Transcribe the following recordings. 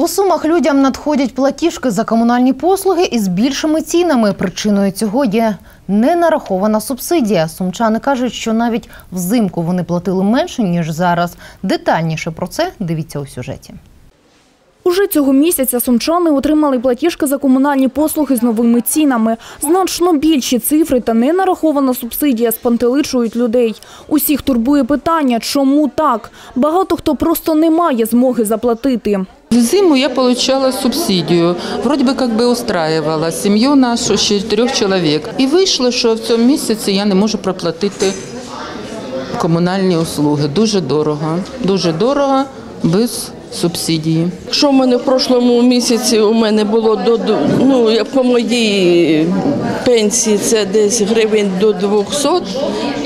У сумах людям надходять платіжки за комунальні послуги із більшими цінами. Причиною цього є ненарахована субсидія. Сумчани кажуть, що навіть взимку вони платили менше ніж зараз. Детальніше про це дивіться у сюжеті. Уже цього місяця сумчани отримали платіжки за комунальні послуги з новими цінами. Значно більші цифри та ненарахована субсидія спантеличують людей. Усіх турбує питання, чому так? Багато хто просто не має змоги заплатити. Зиму я получала субсидию. Вроде бы как бы семью нашу з чотирьох чоловік. І вийшло, що в цьому місяці я не можу проплатити комунальні услуги. Дуже дорого. Дуже дорого без субсидії. Що в мене в прошлому місяці у мене було до ну по моїй пенсії це десь гривень до 200,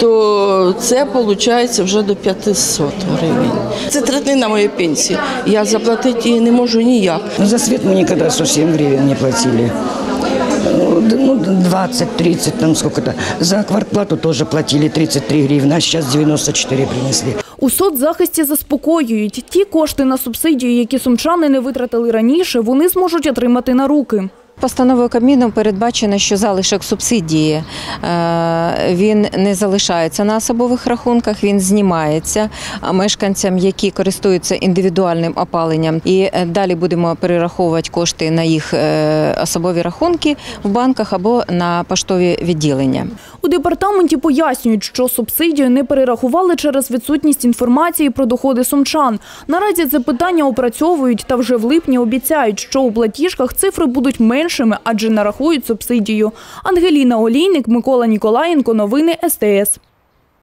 то це виходить вже до 500 гривень. Це третина моєї пенсії. Я заплатити її не можу ніяк. Ну, За свет мы никогда 107 гривен не платили. Ну, 20-30, там сколько-то. За квартплату тоже платили 33 гривны, а сейчас 94 принесли. У соцзахисті заспокоюють. Ті кошти на субсидію, які сумчани не витратили раніше, вони зможуть отримати на руки. Постановою Кабміну передбачено, що залишок субсидії е, він не залишається на особових рахунках, він знімається мешканцям, які користуються індивідуальним опаленням. І е, далі будемо перераховувати кошти на їх е, особові рахунки в банках або на поштові відділення. У департаменті пояснюють, що субсидію не перерахували через відсутність інформації про доходи сумчан. Наразі це питання опрацьовують та вже в липні обіцяють, що у платіжках цифри будуть меншими, адже нарахують субсидію. Ангеліна Олійник, Микола Ніколаєнко. Новини СТС.